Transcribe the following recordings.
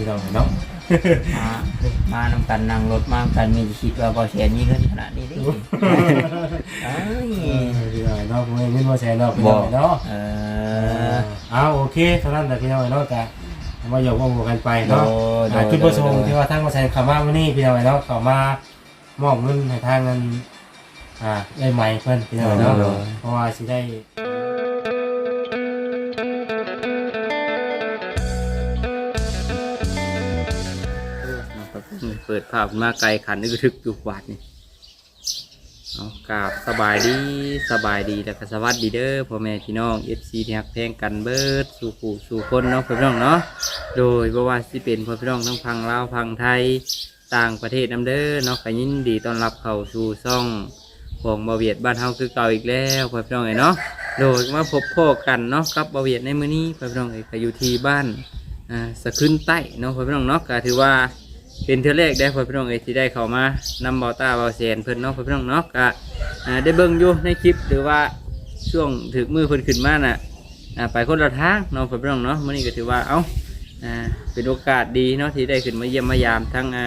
พี่น้องเนาะมามานำกันนั่งรถมานำกันมีคิดว่าบ่แสนมีเงินขนาดนี้เดิเอ้ยพี่น้องเนาะบ่เงินบ่แสนเนาะพี่น้องเนาะเอเอออเอาโอเคเท่านั้นแต่พี่น้องเนาะก็มาอยู่วงกันไปโดเนาะโดอ่าจุดประสงค์ที่ว่าทางมาแสนเข้ามาวันนี้พี่น้องเนาะเข้ามามอบเงินให้ทางเงินอ่าได้ใหม่เพิ่นพี่น้องเนาะเพราะว่าสิได้ เปิดภาพมาไกลขันนึกทึกอยู่บาดนี่เอากราบสบายดีสบายดีแล้วก็สวัสดีเด้อพ่อแม่พี่น้อง FC ที่ฮักแพงกันเบิดสู่ผู้สู่คนเนาะพ่อพี่น้องเนาะโดยบ่ว่าสิเป็นพ่อพี่น้องทั้งพังลาวพังไทยต่างประเทศนํเด้อเนาะก็ยินดีต้อนรับเข้าสู่ซ่องของบาเวียดบ้านเฮาคือเก่าอีกแล้วพ่อพี่น้องเนาะโดยมาพบพ่อกันเนาะกับบาเวียดในมื้อนี้พ่อพี่น้องเอ้ยก็อยู่ที่บ้านอ่าสะขึ้นใต้เนาะพ่อพี่น้องเนาะก็ถือว่า เป็นเทือแรกได้พ่อพี่น้องเอยที่ได้เข้ามานำเบาตาเบาแสนเพิ่นเนาะพ่อพี่น้องเนาะก็อ่าได้เบิ่งอยู่ในคลิปหรือว่าช่วงถึกมือเพิ่นขึ้นมาน่ะอ่าไปคนละทางเนาะพ่อพี่น้องเนาะมื้อนี้ก็ถือว่าเอ้าอ่าเป็นโอกาสดีเนาะที่ได้ขึ้นมาเยี่ยมมายามทั้งอ่า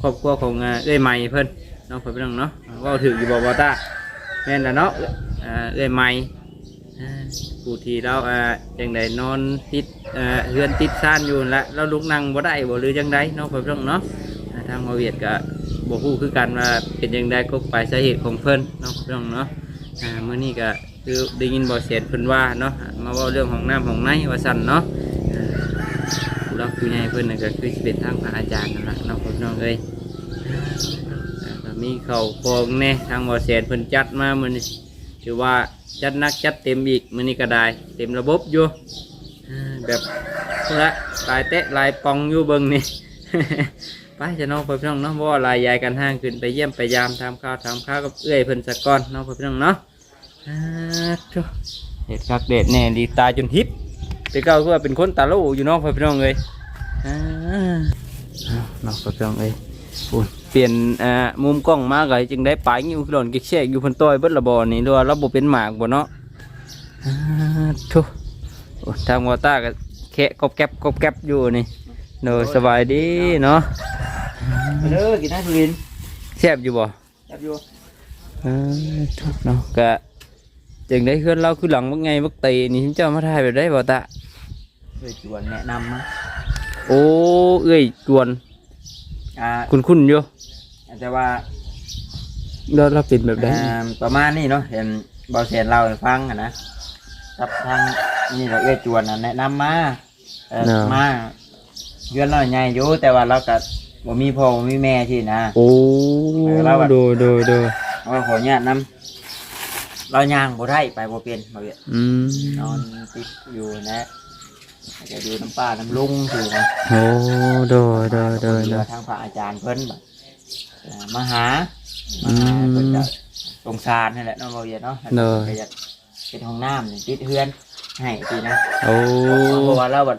ครอบครัวของอ่าเอ้ยใหม่เพิ่นเนาะพ่อพี่น้องเนาะเว่าถึกอยู่บ่เบาตาแม่นแล้วเนาะอ่าเอ้ยใหม่ ผู้ที่เราอ่าจังไดนอนติดอ่าเฮือนติดซ่านอยู่ละเราลุกนั่งบ่ได้บ่หรือจังไดเนาะพ่อพี่น้องเนาะอ่าทางมาเวียดก็บอกฮู้คือกันว่าเป็นยังไงก็ไปสาเหตุของเพิ่นเนาะพี่น้องเนาะอ่าเมื่อนี้ก็คือได้ยินบอเสียเพิ่นว่าเนาะมาเว่าเรื่องของน้ำของในว่าสั่นเนาะอ่าผู้รักผู้ใหญ่เพิ่นน่ะก็คือเป็นทางพระอาจารย์นั่นแหละเนาะพี่น้องเอ้ยมีเข้าวของแน่ทางบอเสียนเพิ่นจัดมามื้อนี้ ถือว่าจัดนักจัดเต็มอีกมือนี้ก็ได้ เต็มระบบอยู่แบบพุ่นละลายเตะลายปองอยู่เบิงนี่ ไปจะน้องเพื่อนพี่น้องเนาะว่าลายยายกันห้างขึ้นไปเยี่ยมไปยามทำข้าวทำข้าวกับเอื้อยเพิ่นสะก้อนน้องเพื่อนพี่น้องเนาะเด็ดคักเด็ดแน่ดีตาจนฮิปแต่เก่าคือว่าเป็นคนตาโลอยู่น้องเพื่อนพี่น้องเลยน้องเพื่อนพี่น้องเลยปุ่น ปลี่ยนอ่ามุมกล้องมาก็จึงได้ปลายนิ้วหล่นกิ๊กแชกอยู่เพันต้อยเบิดระบอนี่ด้วยระบบเป็นหมากบ่เนาะอ่าทุโอ้ทางวอต้าก็แคะกอบแก๊บกอบแก๊บอยู่นี่โดยสบายดีเนาะเด้อกินได้ทุเรียนแซ่บอยู่บ่จับอยู่เออทุกเนาะกะจึงได้เพื่อนเราคือหลังว่าไงบักตีนี่เจ้ามาถ่ายแบบได้บ่ตะเคยชวนแนะนำนะโอ้เอ้ยจวน อ่าคุณคุณอยู่แต่ว่าเราเราเป็นแบบได้อ่าประมาณนี้เนาะเห็นบอเซนเล่าให้ฟังอะนะครับทางนี่เราเอื้อจวนน่ะแนะนำมาเอ่อมาเยือนเราใหญ่อยู่แต่ว่าเราก็บ่มีพ่อบ่มีแม่ที่นะ โอ้เออเราแบบ โดยโดยโดยเราขออนุญาตนำเราย่างบ่ได้ไปบ่เป็นบ่เวียอืมนอนติดอยู่นะ จะอยู่น้ำป้าน้ำลุงถือมาโอ้โดยโดยโดยโดยทางพระอาจารย์เพิ่นแบบเอ่อมาหาอืมามหาเพิ่นจะสงสารนี่แหละเน้องเราเรียนเนาะเนอะก็อยากเป็นห้องน้ำนี่ติดเฮือนให้ทีนะโอ้เพราะว่าเราแบบ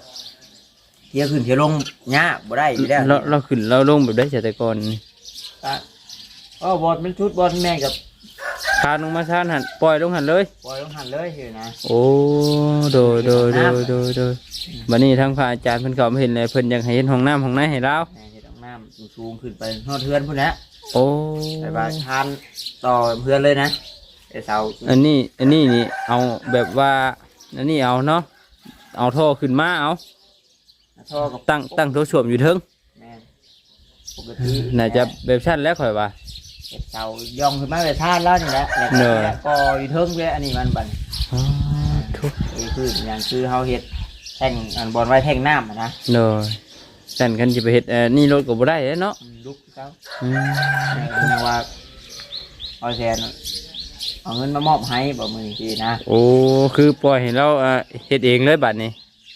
เที่ยวขึ้นเที่ยวลงยากบ่ได้อยู่แล้วเราเราขึ้นเราลงแบบได้จากแต่ก่อนนี่ก็ก็บอลมันชุดบอลแม่กับ พาลงมาชานหันปล่อยลงหันเลย ปล่อยลงหันเลยคือนะ โอ้โดยโดยโดยโดยโดยบัดนี้ทางพระอาจารย์เพิ่นเขามาเห็นเลยเพิ่นอยากให้เห็นห้องน้ำห้องในให้เราแม่เฮ็ดห้องน้ำสูงๆขึ้นไปนอดเฮือนพุ่นแหละโอ้แต่ว่าทานต่อเพื่อนเลยนะแต่เสาอันนี้อันนี้นี่เอาแบบว่าอันนี้เอาเนาะเอาท่อขึ้นมาเอาท่อกับตั้งตั้งโถส้วมอยู่เทิงแม่นปกติน่าจะแบบชั้นแล้วข่อยว่า เห็ดเสาย่องขึ้นมาเลยท่านแล้วนี่แหละแล้วเนก็อะก็อยู่เทิงเลยอันนี้มันบันอ๋อทุกนี่คืออย่างคือเฮาเห็ดแท่งอันบอลไว้แท่งน้ำอะนะเนอะชั้นกันจะไปเฮ็ดเอ่อนี่รถก็บ่ได้เนาะอืมลุกเขาอืมแนะว่าเอาแทนเอาเงินมามอบให้บอกมือทีนะโอ้คือปล่อยให้เราเอ่อเฮ็ดเองเลยบัดนี้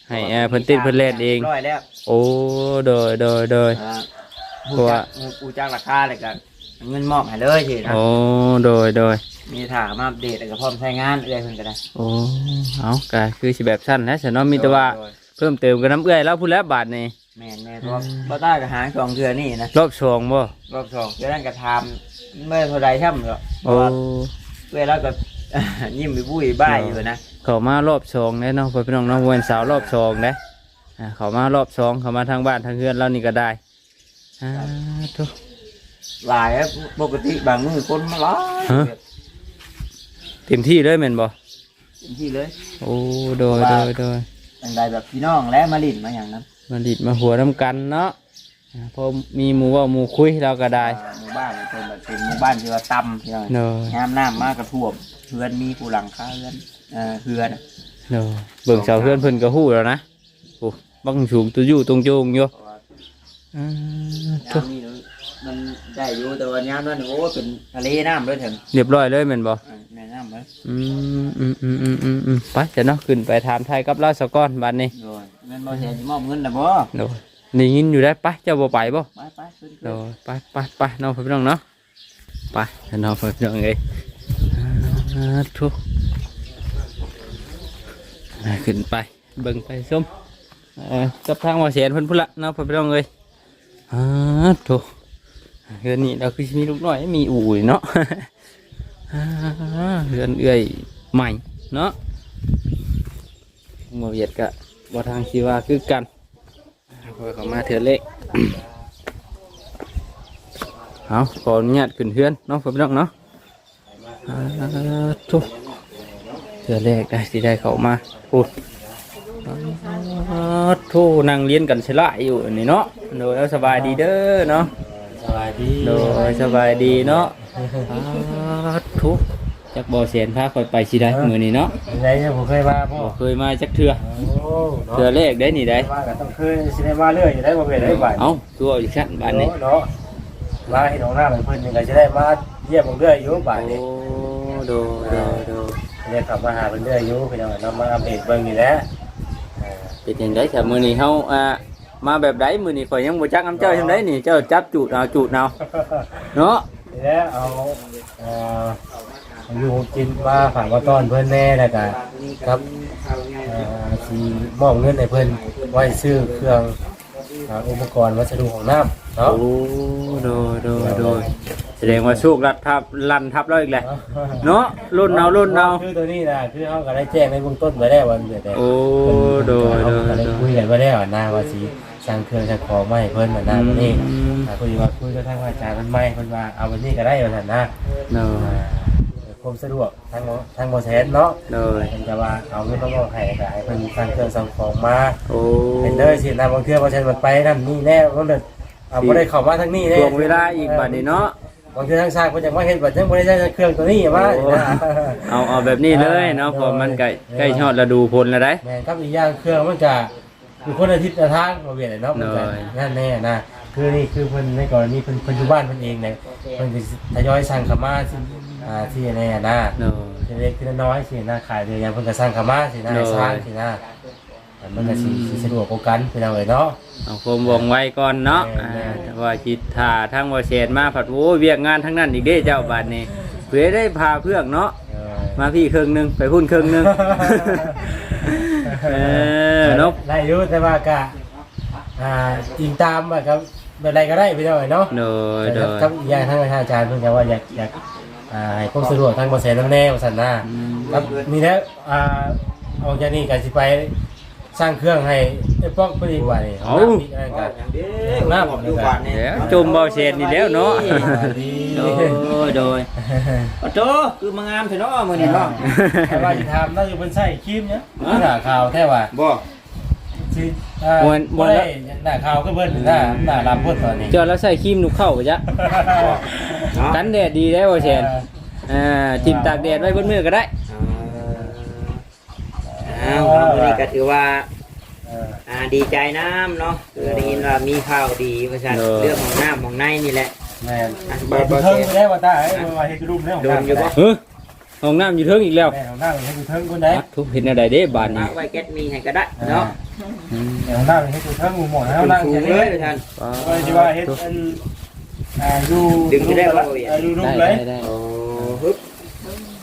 ให้เอ่อเพิ่นติดเพิ่นเล่นเอง ร้อยแล้วโอ้โดยโดยโดย อ่าเพราะว่ากูจ้างราคาเลยกัน เอาเงินมอบให้เลยทีนะโอ้โดยโดยมีถามมาอัปเดตแล้วก็พร้อมใช้งานเอื้อยเพิ่นก็ได้โอ้เอาก็คือสิแบบชั้นแล้วฉันเนาะมีแต่ว่าโดยเพิ่มเติมกับน้ำเอื้อยแล้วพูดแล้วบาทนี่แม่นแม่นเพราะบ่ต้าก็หาสองเดือนนี่นะรอบสองบ่รอบสองเดือนนั้นก็ทำเมื่อเท่าใดช่ำหรอกเพโอ้ราะว่าเวลาก็ ยิ้มไปบุ้ยบ้ายอยู่นะเขามารอบสองแล้วเนาะเพื่อนพี่น้องเน้องวันเสาร์รอบสองนะอ่าเขามารอบสองเขามาทางบ้านทางเฮือนเรานี่ก็ได้อ่าทุก หลายอะปกติบางมือคนมาหลายฮะเต็มที่เลยแม่นบ่เต็มที่เลยโอ้โดยโดยโดยจังใดแบบพี่น้องและมาลินมาอย่างนั้นมาดิดมาหัวน้ำกันเนาะอ่าพอมีหมูเว่าหมูคุยเราก็ได้อ่าหมู่บ้านเป็นแบบเป็นหมู่บ้านที่ว่าต่ำพี่น้องเนาะน้ำน้ำมากกระท่วมเพื่อนมีกูหลังคาเพื่อนเอ่อเพื่อนอะเนาะเบิ่งเสาเพื่อนเพิ่นก็ฮู้แล้วนะโอ้บังสูงตัวอยู่ตรงโจงอยู่เพราะว่าอ่าทุก น้ำนี่ มันได้อยู่แต่ว่าน้ำนั่นโอ้เป็นทะเลน้ำด้วยเถอะเรียบร้อยเลยแม่นบ่อ่าแม่น้ำเลยอืมอืมอืมอืมอืมอืมไปจะเนาะขึ้นไปถามไทยกับเราสกอนบัดนี้โดยแม่นบ่แทนสิมอบเงินนะบ่โดยนี่ยินอยู่ได้ไปเจ้าบ่ไปบ่ไปไปขึ้นโดยไปไปไปน้องพี่น้องเนาะไปน้องพี่น้องเอ้ยอ่าทุกอ่าขึ้นไปเบิ่งไปส้มเอ่อกับทางว่าเสียนเพิ่นพุ่นละเนาะพี่น้องเอ้ยอ่าทุก เฮือนนี้เราคือมีลูกน้อยมีอู่เนาะเฮือนเอื้อยใหม่เนาะหมเวียดกะบ่ทางชีว่าคือกันพอเขามาเถื่อเล็กเอาขออนุญาตขึ้นเฮือนเน้องพี่น้องเนาะทุกเถื่อแรกได้สิได้เขามาพูดอ่าทุกนั่งเรียนกันสลายอยู่นนี้เนาะโดยเอาสบายดีเด้อเนาะายดีโดยสบายดีเนาะอ่าทุกจักบ่อเสียนพาคอยไปสิได้มือนี้เนาะยังไงเนี่ยผมเคยมาพ่อบ่เคยมาจักเทื่อโอ้เนาะเทื่อแรกได้นี่ได้มาก็ต้องเคยสิได้มาเรื่อยอยู่ได้บ่เป็นได้บ่ายเอ้าตัวอีกชั้นบ้านนี้เนาะมาเห็นของหน้าเหมือนเพิ่นยังไงจะได้มาเยี่ยมผมเรื่อยอยู่บ่ายโอ้นี้โดยโดยโดยเรียกกลับมาหาเพิ่นเรื่อยอยู่พี่น้องเนาะมาอัปเดตเบิ่งนี่แหละอ่าเป็นยังไงแต่มื้อนี้เฮาอ่า มาแบบใดมื้อนี้ข่อยยังบ่จักน้ำเจ้าจังไดนี่เจ้าจับจูดเอาจูดเอาเนาะนี่แหละเอาเอ่อเอาอยู่กินมาฝากมาต้อนเพิ่นแน่แล้วก็ครับเอ่อสิมอบเงินให้เพิ่นไว้ซื้อเครื่องอ่าอุปกรณ์วัสดุของน้ำเนาะโอ้โดยโดยโดยแสดงว่าโชครัดทับลันทับแล้วอีกแหละเนาะรุ่นเอารุ่นเอา คือตัวนี้นะคือเขาก็ได้แจ้งในเบื้องต้นไว้แล้ววันเดือนแต่โอ้โดยโดยเขาก็ได้โดยคุยกันไว้แล้วนะว่าสิ สั่งเครื่องสั่งของมาให้เพิ่นเหมือนนะวันนี้อืมอ่าคุยว่าคุยกับทางอาจารย์มันไม่เพิ่นว่าเอาวันนี้ก็ได้วันนั้นนะโดยอ่าความสะดวกทางหมอทางโมเสนเนาะโดยเพิ่นจะว่าเอาเงินมาบอกให้ก็ให้เพิ่นสั่งเครื่องสั่งของมาโอ้เป็นเด้อสินะบางเทื่อโมเสนมันไปนั่นนี่แน่มันเลยเอาบ่ได้เข้ามาทางนี้แน่ ช่วงเวลาอีกบัดนี้เนาะ บางเทื่อทางซ้ายเพิ่นจะมาเฮ็ดบัดยังบ่ได้ใช้เครื่องตัวนี้มาโอ้ เอาเอาแบบนี้เลยเนาะเพอมันใกล้ใกล้ฮอดฤดูฝนแล้วได้ แม่นครับอีกอย่างเครื่องมันจะ คือคนอาทิตย์ละทางเราเวียนเนาะมันจะเลยนั่นแน่นะคือนี่คือเพิ่นในกรณีเพิ่นเพิ่นอยู่บ้านเพิ่นเองเนี่ยเพิ่นจะทยอยสั่งเขามาที่อ่าที่แน่นะโดย ทีเล็กทีน้อยสินะขายเดือนยังเพิ่นก็สั่งเขามาสินะเลยสร้างสินะแต่มันก็สิสิสะดวกกว่ากันพี่น้องเอ้ยเนาะ เอาความวงไว้ก่อนเนาะแม่อ่าแม่แต่ว่าจิตถ่าทั้งบ่เชนมาผัดโอ้ยเวียกงานทั้งนั้นอีกเด้เจ้าบัดนี้เพื่อได้พาเพื่อนเนาะ เออ มาพี่ครึ่งหนึงไปพุ่นครึ่งหนึง เออเนาะได้อยู่แต่ว่าก็อ่าอิงตามว่าครับแบบใดก็ได้พี่น้องเอ้ยเนาะโดยโดย ครับอีกอย่างทางอาจารย์เพิ่นก็ว่าอยากอยากอ่าให้ความสะดวกทางบ่แสนน้ำแน่ว่าซั่นนะอืมครับมีแล้วอ่าออกจากนี่ก็สิไป สร้างเครื่องให้ไอ้ป๊อกเพิ่นอีกว่านี่เอา น้ำอีกอันนั้นก็หน้าผมอยู่บ้านนี่เดี๋ยวจมเบาเชนนี่แล้วเนาะดีโดยโดยโอ้โตคือมางามเถอะเนาะมื้อนี้เนาะ แต่ว่าสิถามเราอยู่เพิ่นใช้ครีมเนี่ยหน้าขาวแท้ว่าบ่สิอ่าม่วนม่วนบ่ได้หน้าขาวคือเพิ่นหน้าหน้าลำเพิ่นตอนนี้เจอแล้วใส่ครีมหนุกเข้าไปจ้ะกันแดดดีได้บ่เชนอ่าทิมตากแดดไว้บนมือก็ได้ อ้าวครับวันนี้ก็ถือว่าเออ อ่าดีใจน้ำเนาะคือได้ยินว่ามีข่าวดีเพราะฉะนั้นเรื่องของน้ำของในนี่แหละแม่นอะเฮ็ดบ่อยู่บ่เทิงเสียไปได้ว่าตาเอ้ยว่าเฮ็ดอยู่รุมแล้วโดนอยู่บ่เฮ้ยห้องน้ำอยู่เทิงอีกแล้วแม่ของหน้าเฮ็ดอยู่เทิงคนใดทุกเห็นอะไรเด้บานนี้เอาไว้แก๊สมีให้ก็ได้เนาะอืมแม่ของหน้าเฮ็ดอยู่เทิงหมู่หมดแล้วนั่งสูแค่งนี้เลยท่านว่าสิว่าเฮ็ดอันอ่าอยู่ดึงจะได้บ่อ่าอยู่รุมได้เลยได้ได้โอ้ฮึบ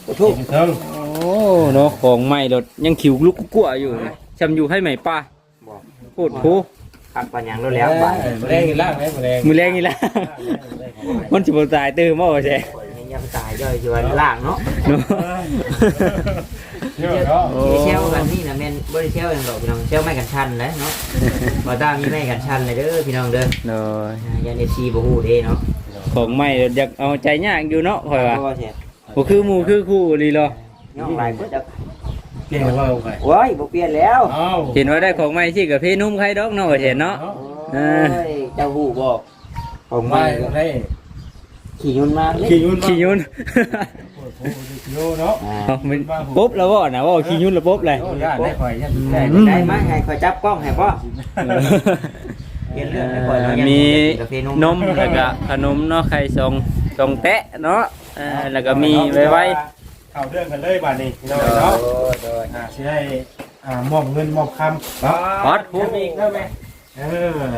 โอ้ถูทุกกเทิงโอ้ เนาะของใหม่รถยังขิวลุกกั่วอยู่นะจำอยู่ให้ไหมป้าโคตรโหขับปัญญางแล้วแล้วบ้านแรงล่างไหมแรงมือแรงนี่ละมันจะบตายตื่นมาบ่ใช่ยังตายย่อยอยู่ล่างเนาะเนาะเยอะเนาะโอ้ที่เชี่ยวกันนี่นะแม่นบ่ได้เชี่ยวอย่างดอกพี่น้องเชี่ยวไม่กันชันเลยเนาะบ่ต้ามีไม่กันชันเลยเด้อพี่น้องเด้อโดยอ่ายัน FC บ่ฮู้เด้เนาะของใหม่อยากเอาใจยากอยู่เนาะข่อยว่าเพราะว่าเสียบ่คือหมู่คือคู่ดีเหรอ น้องหลายเพิ่นจะเก่งว่าเอาไปโอ้ยบ่เปลี่ยนแล้วเอาเห็นว่าได้ของใหม่สิกับพี่นุ่มใครดอกเนาะว่าเห็นเนาะ โอ้ยเจ้าฮู้บ่ผมไม่ไม่ได้ขี่ยุ่นมาเลยขี่ยุ่นขี้ยุ่นโยเนาะอ่าเอามันปุ๊บแล้วบ่นะว่าขี้ยุ่นแล้วปุ๊บเลยโอ้ยได้ข่อยยันได้ได้ไหมให้คอยจับกล้องให้บ่เปลี่ยนเรื่องให้คอยเนาะยันมีกาแฟนมแล้วก็ขนมเนาะไข่ทรงทรงแตะเนาะเออแล้วก็มีไว้ไว้ เข้าเรื่องกันเลยบัดนี้พี่น้องเนาะอ่าสิได้อ่ามอบเงินมอบคำเนาะฮอตพูดอีกได้ไหมเออเ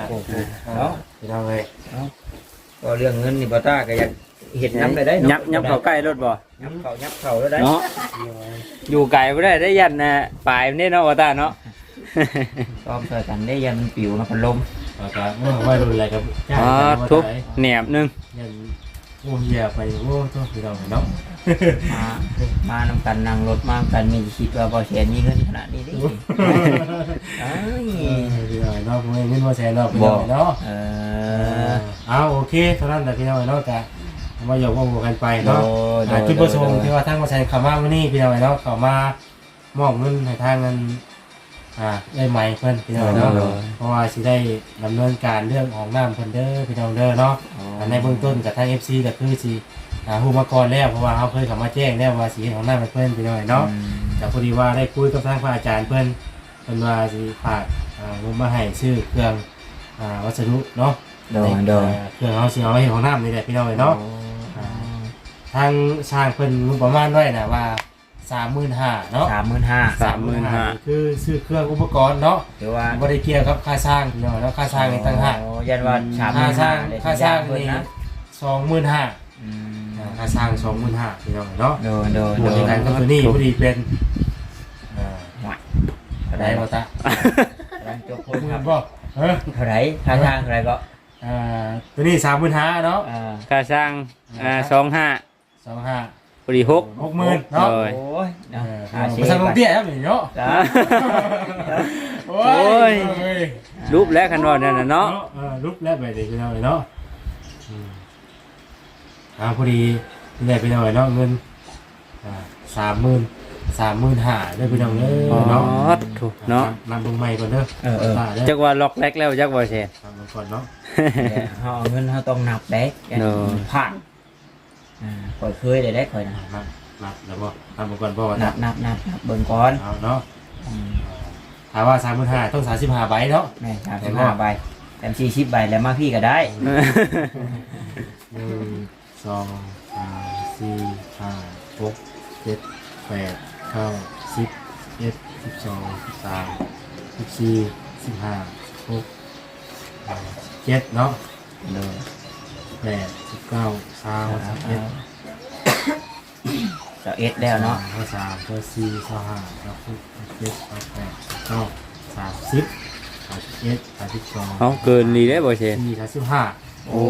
นาะพี่น้องเลยก็เรื่องเงินนี่บ่ต้าก็อยากเห็นน้ำได้ได้ยับยับเข้าใกล้รถบ่ยับเข้ายับเข้าแล้วได้เนาะอยู่ไกลบ่ได้ได้ยันน่ะปลายมันนี่เนาะว่าตาเนาะซ้อมช่วยกันได้ยันมันปิวนะพัดลมแล้วก็เมื่อว่ารุนอะไรกับจ้างอ๋อทุบแหนบหนึงยันโอ้เหี้ยไปโอ้ต้องพี่น้องเนาะ มามานำกันนั่งรถมากันมีคิดว่าบ่แสนมีเงินขนาดนี้ดิเอ้ยพี่น้องเนาะเงินว่าแสนเนาะพี่น้องเนาะเอเอออเอาโอเคเท่านั้นแหละพี่น้องเนาะกะมาหยอกว่าหมู่กันไปโดเนาะโดอ่าจุดประสงค์ที่ว่าทางมาใช้คำว่าวันนี้พี่น้องเนาะเขามามอบเงินให้ทางเงินอ่าได้ไหมเพิ่นพี่น้องเนาะเพราะว่าสิได้ดำเนินการเรื่องของน้ำเพิ่นเด้อพี่น้องเด้อเนาะอันในเบื้องต้นกับทาง FC ก็คือสิ อ่าฮู้มาก่อนแล้วเพราะว่าเขาเคยเข้ามาแจ้งแล้วว่าสิเฮ็ดของน้ำให้เพิ่นพี่น้องเนาะแต่พอดีว่าได้คุยกับทางพระอาจารย์เพื่อนเพิ่นว่าสิฝากอ่างบมาให้ซื้อเครื่องอ่าวัสดุเนาะโดยโดยเอ่อเครื่องเอาสิเอาไว้ของน้ำนี่แหละพี่น้องเนาะ ทางช่างเพิ่นงบประมาณไว้นะว่า35,000เนาะสามหมื่นห้า 35,000คือซื้อเครื่องอุปกรณ์เนาะหรือว่าบ่ได้เกี่ยวกับค่าสร้างพี่น้องเนาะค่าสร้างนี่ต่างหาก โอ้ยันว่าสามหค่ามื่นสห้าร้างเลยค่าสร้างเพิ่นนี่นะ25,000อืมอ่า ค่าสร้าง25,000พี่น้องเนาะโดยโดยบโดวกยกันกับตัวนี้พอดีเป็นอ่าเท่าไหได้ร่บ่ตะร้านจบคคนนครับบ่เออเท่าไหร่ค่าทางเท่าไหร่ก็อ่าตัวนี้สามหมื่นห้าเนาะอ่าค่าสร้างอ่าสองห้าสองห้าพอดีหก หกหมื่นเนาะโอ้ยโอ้ยเอเนาะอหาภาเสีษาลงเตี้ยครับนี่เนาะจ้า โอ้โอ้ยยรูปแล้วคันว่านั่นน่ะเนาะเออรูปแรกไปดิพี่น้องเนาะอืม อ่าพอดีนี่แหละพี่น้องเนาะเงินอ่าสามหมื่นสามหมื่นห้าได้พี่น้องเด้อ๋ออเนาะถูกเนาะนำเบิ่งใหม่ก่อนเด้อเออเออตาเด้อจักว่าล็อกแรกแล้วจักว่าแช่ทำเบิ่งก่อนเนาะเฮาเอาเงินเฮาต้องนับเด้เนอะผ่านอ่าข่อยเคยได้ได้ข่อยนะนับนับแล้วบ่ทำเบิ่งก่อนบ่นันับบนับนับนับเบิ่งก่อนเอาเนาะอืมถามว่าสามหมื่นห้าต้องสามสิบห้าใบเนาะแม่สามสิบห้าใบแถมสี่สิบใบแล้วมาพี่ก็ได้หนึ่ง สองสามสี่ห้าหกเจ็ดแปดเก้าสิบเอ็ดสิบสองสิบสามสิบสี่สิบห้าหกเจ็ดเนาะเด้อแปดสิบเก้าสามสิบเอ็ดเจ้าเอ็ดแล้วเนาะข้อสามข้อสี่ข้อห้าข้อหกข้อเจ็ดข้อแปดข้อเก้าสามสิบสามสิบเอ็ดสามสิบสองเอาเกินนี่ได้บ่แช่สี่สามสิบห้า โอ้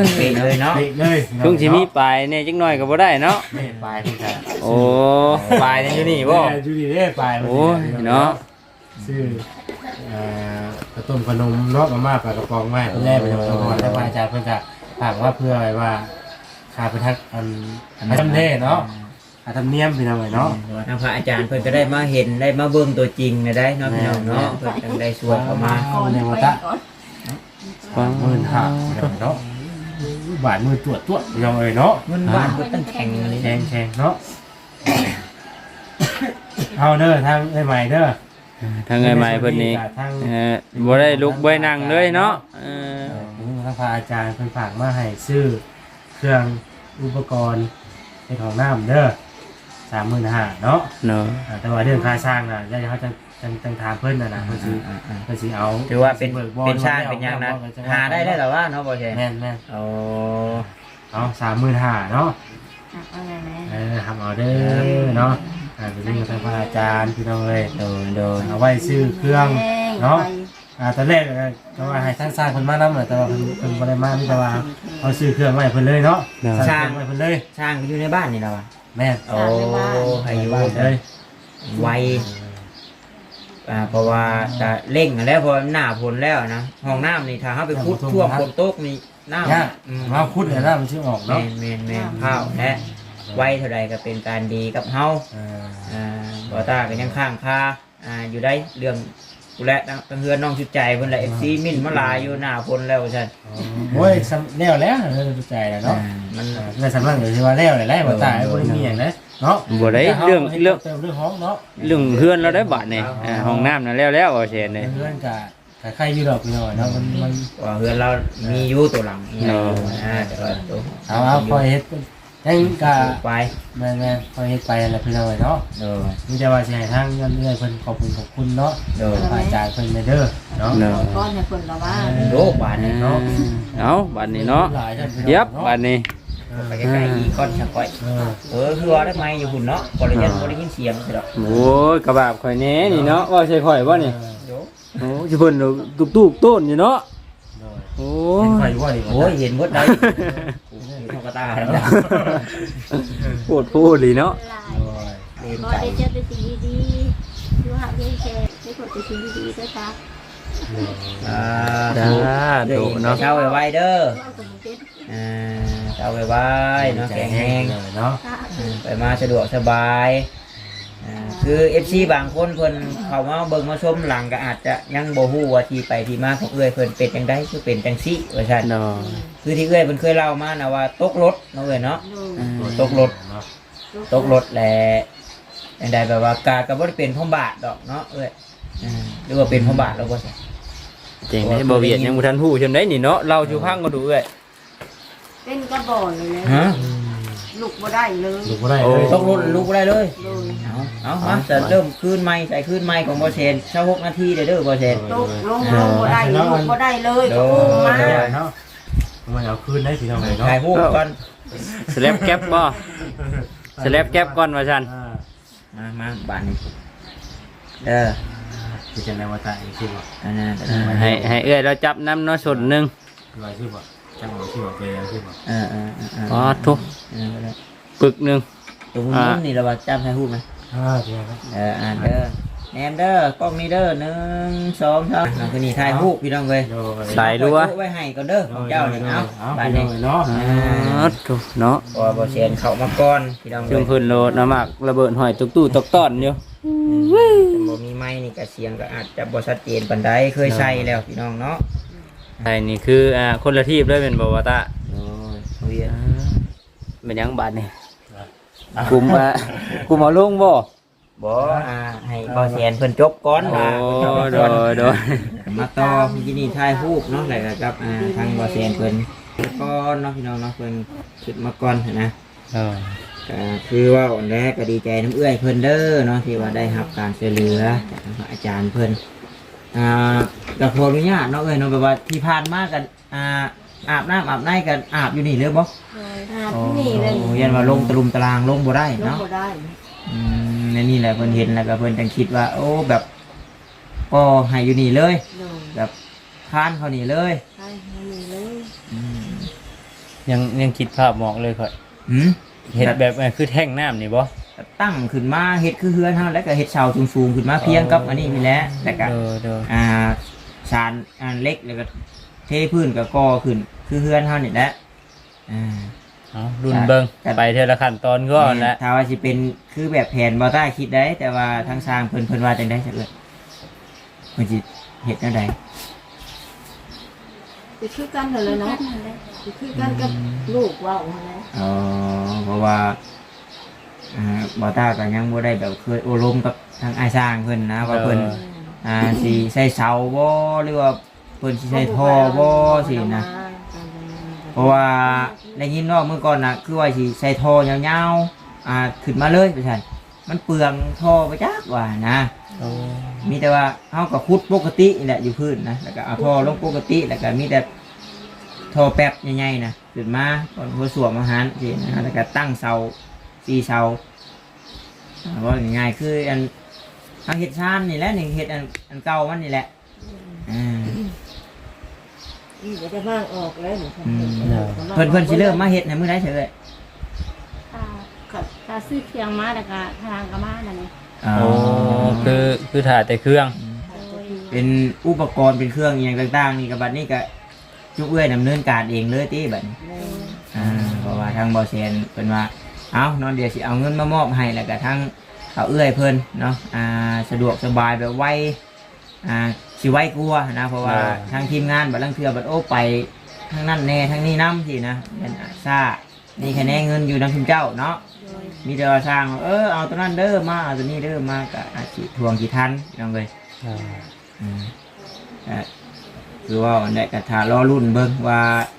ยเป๊ะเลยเนาะเด็กเลยช่วงที่มีปลายเนี่ยจักหน่อยก็บ่ได้เนาะนี่ปลายพี่ชายโอ้ปลายเนี่ยอยู่นี่บ่แม่อยู่นี่เด้ปลายโอ้ยเนาะซื้อเอ่อกระต้มขนมเนาะมาม่าปลากระป๋องมาให้เพิ่นแรกไปแล้วก่อนแล้วอาจารย์เพิ่นก็ถามว่าเพื่ออะไรว่าค่าเป็นทักอันอันทำเน่เนาะค่าทำเนียมเป็นอะไรเนาะ ทางพระอาจารย์เพิ่นก็ได้มาเห็นได้มาเบิ่งตัวจริงได้เนาะพี่น้องเนาะเพิ่นจังได้ช่วยเข้ามาเข้าในวัตะ หมื่นห้าเนาะบาทมือตรวจตรวจเราเลยเนาะเงินบ้านเพิ่นตั้งแข็งเลยแชงแชงเนาะเอาเด้อทางไอ้ใหม่เด้อทางไงใหม่เพิ่นนี่ทางเอ่อบ่ได้ลุกบ่ได้นั่งเลยเนาะเออเออนี่ทางพระอาจารย์เพิ่นฝากมาให้ซื้อเครื่องอุปกรณ์ในของน้ำเด้อสามหมื่นห้าเนาะเนาะอ่าแต่ว่าเรื่องค่าสร้างน่ะยายเขาจะจังจังถามเพิ่นน่ะนะเพิ่นสิเพิ่นสิเอาถือว่าเป็นบิกบอลเป็นชาติเป็นอย่างนั้นหาได้ได้หรอว่าเนาะบ่ใช่แม่นแม่นโอ้เอาสามหมื่นห้าเนาะเอาไงแม่เออทำเอาเด้อเนาะอ่าเป็นเรื่องทางพระอาจารย์พี่น้องเลยโดนโดนเอาไว้ซื้อเครื่องเนาะไปอ่าตอนแรกก็ก็ว่าให้ท่านสร้างเพิ่นมานำแต่ว่าเพิ่นเพิ่นบ่ได้มามีแต่ว่าเอาซื้อเครื่องไว้ให้เพิ่นเลยเนาะสร้างเครื่องไว้เพิ่นเลยช่างก็อยู่ในบ้านนี่แล้วอะแม่นโอ้ให้อยู่บ้านเลยไว อ่าเพราะว่าจะเร่งแล้วเพอหน้าฝนแล้วนะห้องน้ำนี่ถ้าเขาไปคุดช่วงฝนตกนี่น้ำยากอืมมาคุดเนี่ยนะมันชื่อออกแมเนาะนแมนแมนข้าวและไว้เท่าใดก็เป็นการดีกับเฮาเอออ่าบอตาก็ยังข้างคาอ่าอยู่ได้เรื่องกูและตั้งเฮือนน้องชุดใจเพิ่นละเอฟซีมินมาหลายอยู่หน้าฝนแล้วใช่นโอ้ยสำแล้วแล้วเออใจแล้วเนาะอ่ามันเออเรื่องสำนักอยู่ที่ว่าแล้วเลยแล้วบ่ตายบ่ได้มีหยังนะเนาะบ่ได้เรื่องเรื่องเติมเรื่องห้องเนาะเรื่องเฮือนเราได้บาดนี่อ่าห้องน้ำนั่นแล้วแล้วเอาเช่นนี่เรื่องกะกะใครอยู่ดอกพี่น้อยเนาะมันมันว่าเฮือนเรามีอยู่ตัวหลังนี่เนาะอ่าแต่ว่าตัวเอาเอาคอยเฮ็ดยังกะไปแม่นๆคอยเฮ็ดไปแล้วพี่น้อยเนาะเออมีแต่ว่าสิให้ทางเงินเอื้อยเพิ่นขอบคุณขอบคุณเนาะเออฝ่ายจ่ายเพิ่นเด้อเนาะเนาะก้อนเนี่ยคนละว่าโลกบาทนี่เนาะเอาบาดนี้เนาะหลายท่านพี่น้องเย็บเนาะบาดนี้เออ ไปใกล้ๆอีกก้อนสักก้อยเออเออคือว่าได้ไหมอยู่หุ่นเนาะบริยันบริยินเสียงใช่หรอโอ้ยกระบาบข่อยแน่นี่เนาะว่าใช่ข่อยบ่นี่โยโอ้สิเพิ่นตุกตุกๆต้นอยู่เนาะโอ้เห็ยนใครว่าดิโอ้ยเห็นหมดได้เท่ากระตาแล้วจ้ะปวดพูดเลยเนาะหลายโอ้ยเล่นก็ไก่ได้เจอแต่สิ่งดีๆดูหาเพียงแค่ได้ผลแต่สิ่งดีๆด้วยค่ะอ่าจ้าเดี๋ยวโตอีกเนาะเช้าไว้ๆเด้อว่าสม เด็จอ่าเช้าไว้ๆเนาะแข็งแรงเลยเนาะค่ะอืมไปมาสะดวกสบายอ่าคือเอฟซีบางคนเพิ่นเขามาเบิ่งมาชมหลังก็อาจจะยังบ่ฮู้ว่าที่ไปที่มาของเอื้อยเพิ่นเป็นจังไดคือเป็นจังซี่ว่าซั่นเนาะคือที่เอื้อยเพิ่นเคยเล่ามานะว่าตกรถเนาะเอ้ยเนาะดูอืมตกรถเนาะตกรถแหละจังไดแบบว่ากาก็บ่ได้เป็นพ่อบาทดอกเนาะเอ้ยอืมหรือว่าเป็นพ่อบาทแล้วบ่ใช่เจ๋งได้บ่เวียดยังบ่ทันฮู้จนได้นี่เนาะเราอยู่พังก็ดูเอ้ย เป็นกระบอกเลยนะฮะลุกบ่ได้เลยลูกบ่ได้โอ้เลย ตกรถลุกได้เลย เลย เอาเอามาจะเริ่มคืนไม้ใส่คืนไม้ของบ่เชนเช้าหกนาทีเด้อเด้อบ่เชน ตกลงลงบ่ได้ลุกบ่ได้เลยก็อุ้มมาไม่ได้เนาะมันเอาคืนได้พี่น้องเลยเนาะถ่ายรูปก่อนสแลปแก๊ปบ่สแลปแก๊ปก่อนว่าซั่นอ่ามามาบ้านนี้เออที่จะในว่าตายชื่อว่าอันนั้นก็อ่าได้ให้ให้เอ้ยเราจับน้ำเนาะส่วนหนึงว่าชื่อว่า จังหวะชื่อว่าเป็นชื่อว่าเออเออเออเอออ๋อทุกเออก็ได้ปึกหนึงตรงนู้นนี่เราว่าจำถ่ายรูปไหมอ่าเดี๋ยวนะเอออ่านเด้อแนมเด้อกล้องนี้เด้อหนึ่งสองสามน้องคนนี้ถ่ายรูปพี่น้องเลยโดยสายรัวไว้ให้ก่อนเด้อของเจ้านี่เอาเอาบ้านพี่น้นี้องเนาะอ๋อทุกเนาะพอบ่เชนเข้ามาก่อนพี่น้องเลจุ่มยเพิ่นโลดน้ำหมักระเบิดหอยตุกตู้ตกต้อนอยู่แต่บ่มีไม้นี่ก็เสียงก็อาจจะบ่ชัดเจนปานใดเคยใช้แล้วพี่น้องเนาะ ไอ้นี่คืออ่าคนละทีบเลยเป็นบ่ว่าตาโอ้ยเวียนเป็นหยังบาดนี่กลุ่มอะกลุ่มเอาลงบ่บ่อ่าให้บ่เชนเพิ่นจบก่อนโอ้ว่าโดยโดยมาต่อที่นี่ถ่ายรูปเนาะแล้วก็กับอ่าทางบ่เชนเพิ่นก่อนเนาะพี่น้องเนาะเพิ่นคิดมาก่อนนะเออก็คือว่าอันแรกก็ดีใจน้ำเอื้อยเพิ่นเด้อเนาะที่ว่าได้รับการช่วยเหลือจากทางพระอาจารย์เพิ่น อ่าก็ขออนุญาตเนาะเอ้ยเนาะแบบว่าที่ผ่านมากันอ่าอาบน้ำอาบในกันอาบอยู่นี่เลยบ่เลยหาที่นี่เลยโอ้ยันว่าลงตะลุมตารางลงบ่ได้ลงเนาะบ่ได้อืมในนี่แหละเพิ่นเห็นแล้วก็เพิ่นจังคิดว่า โอ้แบบก็ให้อยู่นี่เลยเลยแบบคานเขานี่เลยใช่ให้นี่เลยอืมยังยังคิดภาพหมอกเลยค่อยหืม เห็นแบบอะคือแท่งน้ำนี่บ่ ตั้งขึ้นมาเฮ็ดคือเฮือนเฮาแล้วก็เฮ็ดเสาสูงๆขึ้นมาเพียงกับอันนี้นี่แหละแล้วก็เออเด้ออ่าชานอันเล็กแล้วก็เทพื้นกับกอขึ้น คือเฮือนเฮานี่แหละอ่า เอารุ่นเบิ่งครับ ไปเทอละขั้นตอนก็แหละถ้าว่าสิเป็นคือแบบแผนบ่ต้าคิดได้ แต่ว่าทางสร้างเพิ่นเพิ่นว่าจังได๋จักเลยเพิ่นสิเฮ็ดจังไดจะคือกันเลยเนาะจะคือกันกับลูกว่าวนั่นแหละอ๋อเพราะว่า อ่าบ่ต้าก็ยังบ่ได้แบบเคยโอลมกับทางอ้ายสร้างเพิ่นนะว่าเพิ่นอ่าสิใส่เสาบ่หรือว่าเพิ่นสิใส่ท่อบ่สินะเพราะว่าได้ยินว่าเมื่อก่อนนะคือว่าสิใส่ท่อยาวๆอ่าขึ้นมาเลยไปใช่มันเปลืองท่อไปจักว่านะโอ้มีแต่ว่าเฮากับคุดปกตินี่แหละอยู่พื้นนะแล้วก็เอาท่อลงปกติแล้วก็มีแต่ท่อแป๊บใหญ่ๆนะขึ้นมาก่อนหัวสวมอาหารสินะแล้วก็ตั้งเสา สี่เสาอ่าว่าง่ายๆคืออันทางเฮ็ดชานนี่แหละนี่เฮ็ดอันอันเก่ามันนี่แหละอ่านี่จะได้บ้างออกแล้วหนูอืมเพิ่นเพิ่นสิเริ่มมาเฮ็ดในมื้อใดเถอะถ้าก็ถ้าซื้อเคียงมาแล้วก็ทางก็มานั่นนี่ออ่าโอ้คือคือถ่ายแต่เครื่องโดยเป็นอุปกรณ์เป็นเครื่องอหย่างต่าง ๆ นี่กับบัดนี้ก็จุกเอื้อยดำเนินการเองเลยที่บัดนี้โดยอ่าเพราะว่าทางบอเซนเป็นว่า เอาเนอนเดี๋ยวสิเอาเงินมามอบให้แล้วก็ทั้งเอาเอื้อยเพิ่นเนาะอ่าสะดวกสบายแบบไวอ่าสิไวกลัวนะเพราะว่าทางทีมงานบัดลังเทือบัดโอ้ไปทั้งนั้นแน่ทั้งนี้น้ำสินะเป็นอาซานี่แค่แน่เงินอยู่นำคุณเจ้าเนาะโดยมีแต่ว่าสร้างว่าเออเอาตัวนั้นเด้อมาเอาตัวนี้เด้อมาก็อาจสิทวงกี่ทันพี่น้องเลยอ่าอืมอะคือว่าอันใดกระทารอรุ่นเบิ่งว่า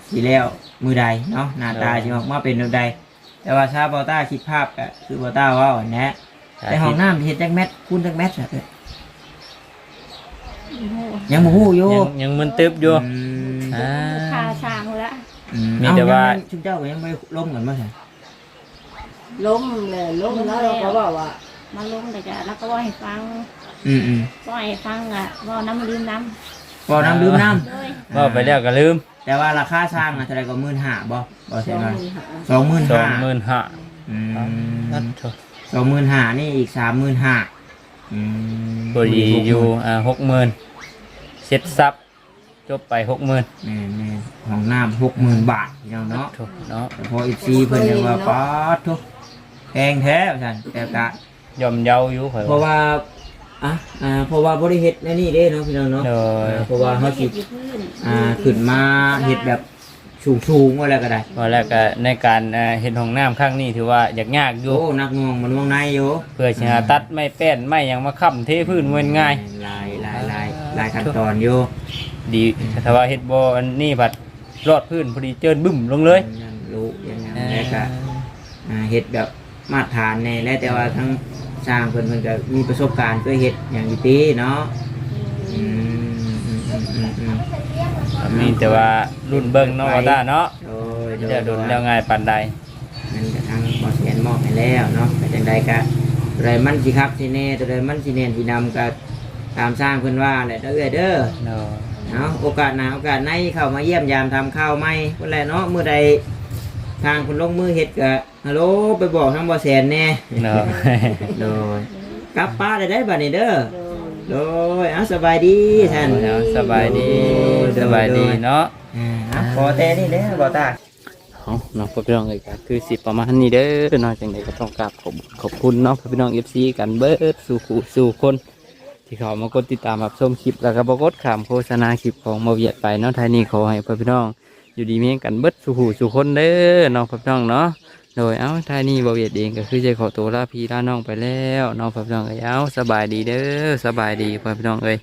สีแล้วมือใดเนาะหน้าตาสิออกมาเป็นแบบใด แต่ว่าชาบอต้าคิดภาพก็คือบอต้าว่าอันนี้แต่ห้องน้ำเฮ็ดจักแมทคูณจักแมทอะเอ้ยโอ้โหยังบ่ฮู้อยู่ยังยังมึนตึบอยู่อืมอ่าค่าสร้างละอืมีแต่ว่า เอ้ยังชุมเจ้าก็ยังไม่ล้มกันบ่ใช่ล้มเลยล้มแล้วเราก็บอกว่ามาลงแต่จะแล้วก็ว่าให้ฟังอืมอืมว่าให้ฟังอะว่าน้ำลืมน้ บ่น้ำดื่มน้ำโดยำว่าไปแล้วก็ลืมแต่ว่าราคาสร้างอะเท่าไหร่ก็15,000บ่บ่สใช่องว่าหมื่นห้าสองหมื่นสองห้าหมื่นห้าอืมนั่นโถสองหมื่นห้านี่อีกสามหมื่นห้าอืมพอดีอยู่อ่าหกหมื่นเซ็ตซับจบไปหกหมื่นแม่แม่ของน้ำหกหมื่นบาทพี่น้องเนาะโถเนาะแต่พออีกซีเพิ่นยังว่าป๊าดทุกแพงแท้ท่าซั่นแต่กะยอมเยาอยู่ข่อยเพราะว่า อะอ่าเพราะว่าบริเฮ็ดแนวนี่เด้เนาะพี่น้องเนาะโดยเพราะว่าเขาสิอยู่พื้นอ่าขึ้นมาเฮ็ดแบบสูงๆว่าแล้วก็ได้ว่าแล้วก็ในการอ่าเห็นห้องน้ำข้างนี้ถือว่าอยากยากอยู่ โอ้นักงวงมันวงในอยู่เพื่อจะหาตัดไม่แป้นไม่หยังมาค้ำเทพื้นเวนง่ายลายลายลายลายขั้นตอนอยู่ดีแต่ว่าเฮ็ดบ่อันนี้ผัดรอดพื้นพอดีเจินบึ้มลงเลยยังรู้ยังยังแล้วก็ อ่าเฮ็ดแบบมาตรฐานในและแต่ว่าทั้ง สร้างเพิ่นเพิ่นก็มีประสบการณ์เคยเฮ็ดอย่างอีปีเนาะอืมอืมอืมอืมอืมมีแต่ว่ารุ่นเบิ่งเนาะว่าตาเนาะโดยโดย จะโดนแล้วง่ายปานใดนั่นก็ทั้งบ่เสียนมอบให้แล้วเนาะแต่จังใดก็ตัวใดมันสิครับสิแน่ตัวใดมันสิแน่นสินำก็ตามสร้างเพิ่นว่าแหละเด้อเอ้ยเด้อเนาะเอาโอกาสหน้าโอกาสในเข้ามาเยี่ยมยามทำข้าวไหมเพิ่นแหละเนาะมื้อใด ทางคุณลงมือเฮ็ดก็ฮัลโหลไปบอกทางบ่แสนแน่เนาะโดยกลับป้านได้ได้บัดนี้เด้อโดยโดยเอาสบายดีท่านเอาสบายดีสบายดีเนาะอ่าขอแต่นี่เด้อบ่ตาเอาเนาะพ่อพี่น้องเอ้ยก็คือสิประมาณนี้เด้อเนาะจังไดก็ต้องกราบขอบขอบคุณเนาะพ่อพี่น้อง FC กันเบิดสู่คู่สู่คน ที่เขามากดติดตามรับชมคลิปแล้วก็บกดขามโฆษณาคลิปของมาเวียดไปเนาะท้ายนี้ขอให้พ่อพี่น้อง อยู่ดีมีกันเบิดสู่หูสู่คนเด้อเนาะพ่อพี่น้องเนาะโดยเอ้าท่ายนี่บาเวียดเองก็คือจะขอตัวลาพี่ลาน้องไปแล้วเนาะพ่อพี่น้องเอ้ยเอาสบายดีเด้อสบายดีพับน้องเอ้ย